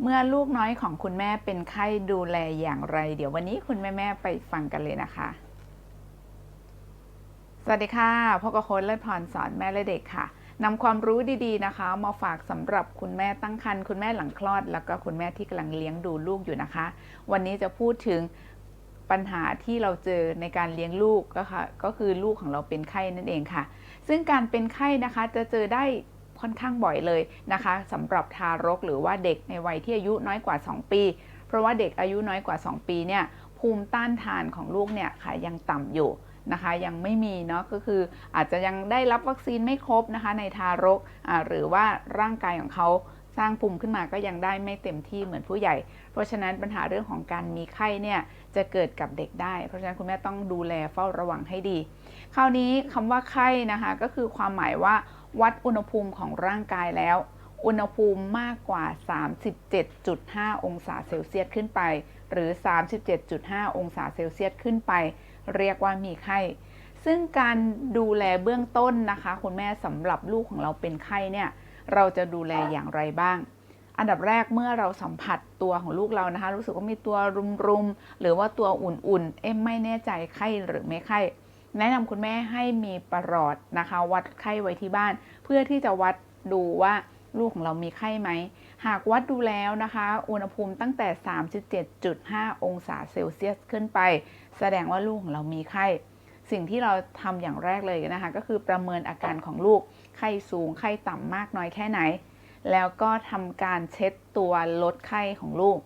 เมื่อลูกน้อยของคุณแม่เป็นไข้ดูแลอย่างไร เดี๋ยววันนี้คุณแม่แม่ไปฟังกันเลยนะคะ สวัสดีค่ะพบกับโค้ชเลิศพรสอนแม่และเด็กค่ะนำความรู้ดีๆนะคะ มาฝากสำหรับคุณแม่ตั้งครรภ์คุณแม่หลังคลอด แล้วก็คุณแม่ที่กำลังเลี้ยงดูลูกอยู่นะคะ วันนี้จะพูดถึงปัญหาที่เราเจอในการเลี้ยงลูกก็ค่ะก็คือลูกของเราเป็นไข้นั่นเองค่ะ ซึ่งการเป็นไข้นะคะจะเจอได้ ค่อนข้างบ่อยเลยนะคะสำหรับทารกหรือว่าเด็กในวัยที่อายุน้อยกว่า 2 ปี เพราะว่าเด็กอายุน้อยกว่า 2 ปีเนี่ยภูมิต้านทานของลูกเนี่ยค่ะยังต่ำอยู่นะคะยังไม่มีเนาะก็คืออาจจะยังได้รับวัคซีนไม่ครบนะคะในทารกหรือว่าร่างกายของเขาสร้างภูมิขึ้นมาก็ยังได้ไม่เต็มที่เหมือนผู้ใหญ่ เพราะฉะนั้นปัญหาเรื่องของการมีไข้เนี่ยจะเกิดกับเด็กได้ เพราะฉะนั้นคุณแม่ต้องดูแลเฝ้าระวังให้ดี คราวนี้คำว่าไข้นะคะก็คือความหมายว่า วัดอุณหภูมิของร่างกายแล้ว อุณหภูมิมากกว่า 37.5 องศาเซลเซียสขึ้นไป หรือ 37.5 องศาเซลเซียสขึ้นไป เรียกว่ามีไข้ ซึ่งการดูแลเบื้องต้นนะคะ คุณแม่สำหรับลูกของเราเป็นไข้เนี่ย เราจะดูแลอย่างไรบ้างอันดับแรกเมื่อเราสัมผัสตัวของลูกเรานะคะ รู้สึกว่ามีตัวรุมๆ หรือว่าตัวอุ่นๆ เอ็มไม่แน่ใจไข้หรือไม่ไข้ แนะนำคุณแม่ให้มีประหลอดนะคะ วัดไข้ไว้ที่บ้าน เพื่อที่จะวัดดูว่าลูกของเรามีไข้ไหม หากวัดดูแล้วนะคะ อุณหภูมิตั้งแต่ 37.5 องศาเซลเซียสขึ้นไป แสดงว่าลูกของเรามีไข้ สิ่งที่เราทำอย่างแรกเลยนะคะ ก็คือประเมินอาการของลูก ไข้สูง ไข้ต่ำมากน้อยแค่ไหน แล้วก็ทำการเช็ดตัวลดไข้ของลูก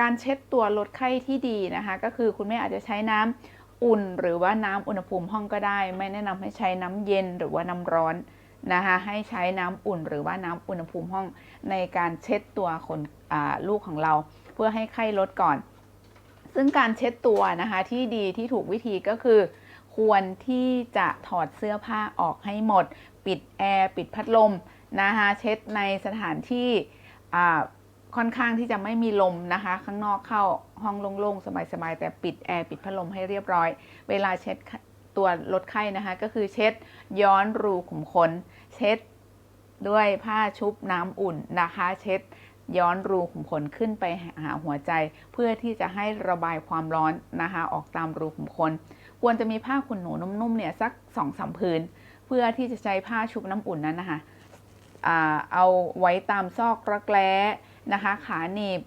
การเช็ดตัวลดไข้ที่ดีนะคะ ก็คือคุณแม่อาจจะใช้น้ำ อุ่นหรือว่าน้ำอุณหภูมิห้องก็ได้ ไม่แนะนำให้ใช้น้ำเย็นหรือว่าน้ำร้อนนะคะให้ใช้น้ำอุ่นหรือว่าน้ำอุณหภูมิห้องในการเช็ดตัวคนลูกของเรา เพื่อให้ไข้ลดก่อน ซึ่งการเช็ดตัวนะคะที่ดีที่ถูกวิธีก็คือ ควรที่จะถอดเสื้อผ้าออกให้หมด ปิดแอร์ปิดพัดลมนะคะเช็ดในสถานที่ค่อนข้างที่จะไม่มีลมนะคะ ข้างนอกเข้า ห้องโล่งๆ สบายๆ แต่ปิดแอร์ปิดพัดลมให้เรียบร้อย เวลาเช็ดตัวลดไข้นะคะ ก็คือเช็ดย้อนรูขุมขน เช็ดด้วยผ้าชุบน้ำอุ่นนะคะ เช็ดย้อนรูขุมขนขึ้นไปหาหัวใจ เพื่อที่จะให้ระบายความร้อนนะคะ ออกตามรูขุมขน ควรจะมีผ้าขนหนูนุ่มๆเนี่ยสักสองสามผืนเพื่อที่จะใช้ผ้าชุบน้ำอุ่นนั้นนะคะเอาไว้ตามซอกรักแร้นะคะ ขาหนีบ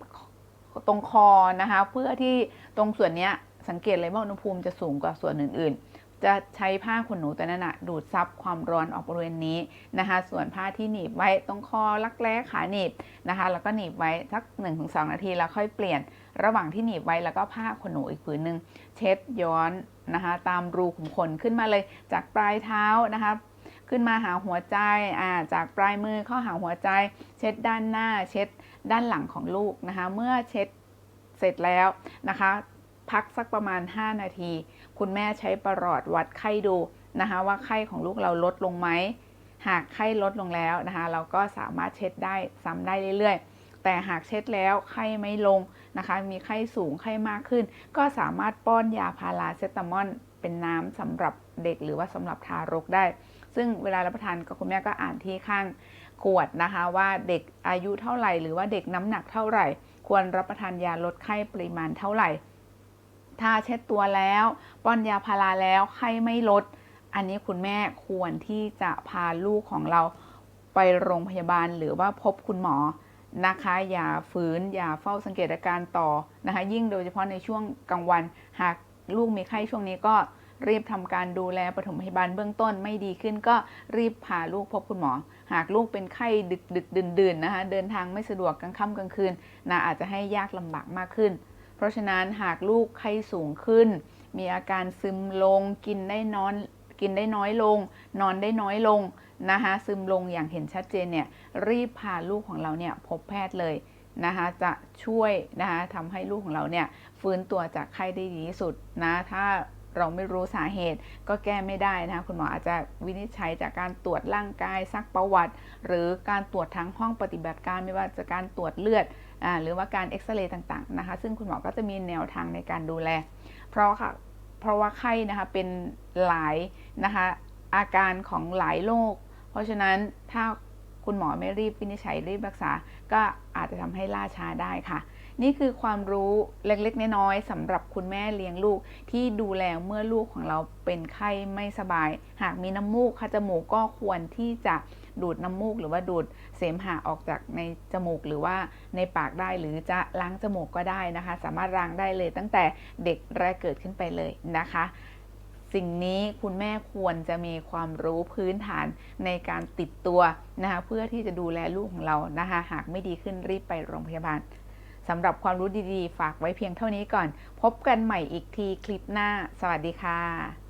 ตรงคอนะคะ เพื่อที่ตรงส่วนนี้สังเกตเลยว่าอุณหภูมิจะสูงกว่าส่วนอื่น ๆ จะใช้ผ้าขนหนูตัวนั้นนะดูดซับความร้อนออกบริเวณนี้นะคะ ส่วนผ้าที่หนีบไว้ตรงคอรักแร้ขาหนีบนะคะ แล้วก็หนีบไว้สัก 1-2 นาทีแล้วค่อยเปลี่ยน ระหว่างที่หนีบไว้แล้วก็ผ้าขนหนูอีกผืนหนึ่งเช็ดย้อนนะคะ ตามรูขุมขนขึ้นมาเลยจากปลายเท้านะคะ ขึ้นมาหาหัวใจอ่าจากปลายมือเข้าหาหัวใจ เช็ดด้านหน้า เช็ดด้านหลังของลูกนะคะ เมื่อเช็ดเสร็จแล้วนะคะ พักสักประมาณ 5 นาที คุณแม่ใช้ประหลอดวัดไข้ดูนะคะว่าไข้ของลูกเราลดลงไหมหากไข้ลดลงแล้วนะคะ เราก็สามารถเช็ดได้ซ้ำได้เรื่อย ๆ แต่หากเช็ดแล้วไข้ไม่ลงนะคะ มีไข้สูงไข้มากขึ้น ก็สามารถป้อนยาพาราเซตามอลเป็นน้ำสำหรับเด็กหรือว่าสำหรับทารกได้ ซึ่งเวลารับประทานก็คุณแม่ก็อ่านที่ข้างขวดนะคะ ว่าเด็กอายุเท่าไหร่ หรือว่าเด็กน้ำหนักเท่าไหร่ ควรรับประทานยาลดไข้ปริมาณเท่าไหร่ ถ้าเช็ดตัวแล้วป้อนยาพาราแล้วไข้ไม่ลด อันนี้คุณแม่ควรที่จะพาลูกของเราไปโรงพยาบาลหรือว่าพบคุณหมอนะคะ อย่าฝืนอย่าเฝ้าสังเกตอาการต่อนะคะ ยิ่งโดยเฉพาะในช่วงกลางวันหากลูกมีไข้ช่วงนี้ก็ รีบทำการดูแลปฐมพยาบาลเบื้องต้นไม่ดีขึ้นก็รีบพาลูกพบคุณหมอ หากลูกเป็นไข้ดึกดึกดื่นดื่นนะคะเดินทางไม่สะดวกกลางค่ำกลางคืนนะอาจจะให้ยากลำบากมากขึ้น เพราะฉะนั้นหากลูกไข้สูงขึ้น มีอาการซึมลงกินได้นอนกินได้น้อยลง นอนได้น้อยลงนะคะซึมลงอย่างเห็นชัดเจนเนี่ยรีบพาลูกของเราเนี่ยพบแพทย์เลยนะคะจะช่วยนะคะทำให้ลูกของเราเนี่ยฟื้นตัวจากไข้ได้ดีที่สุดนะถ้า เราไม่รู้สาเหตุก็แก้ไม่ได้นะคะคุณหมออาจจะวินิจฉัยจากการตรวจร่างกายซักประวัติ หรือการตรวจทั้งห้องปฏิบัติการไม่ว่าจะการตรวจเลือดอหรือว่าการเอ็กซเรย์ต่างๆนะคะ ซึ่งคุณหมอก็จะมีแนวทางในการดูแล เพราะค่ะเพราะว่าไข้นะคะเป็นหลายนะคะอาการของหลายโรคเพราะฉะนั้นถ้า คุณหมอไม่รีบวินิจฉัยรีบรักษา ก็อาจจะทำให้ล่าช้าได้ค่ะ นี่คือความรู้เล็กๆน้อยๆสำหรับคุณแม่เลี้ยงลูก ที่ดูแลเมื่อลูกของเราเป็นไข้ไม่สบาย หากมีน้ำมูกคัดจมูกก็ควรที่จะดูดน้ำมูกหรือว่าดูดเสมหะออกจากในจมูกหรือว่าในปากได้หรือจะล้างจมูกก็ได้นะคะ สามารถล้างได้เลยตั้งแต่เด็กแรกเกิดขึ้นไปเลยนะคะ สิ่งนี้คุณแม่ควรจะมีความรู้พื้นฐานในการติดตัวนะคะเพื่อที่จะดูแลลูกของเรานะคะหากไม่ดีขึ้นรีบไปโรงพยาบาลสำหรับความรู้ดีๆ ฝากไว้เพียงเท่านี้ก่อน พบกันใหม่อีกทีคลิปหน้า สวัสดีค่ะ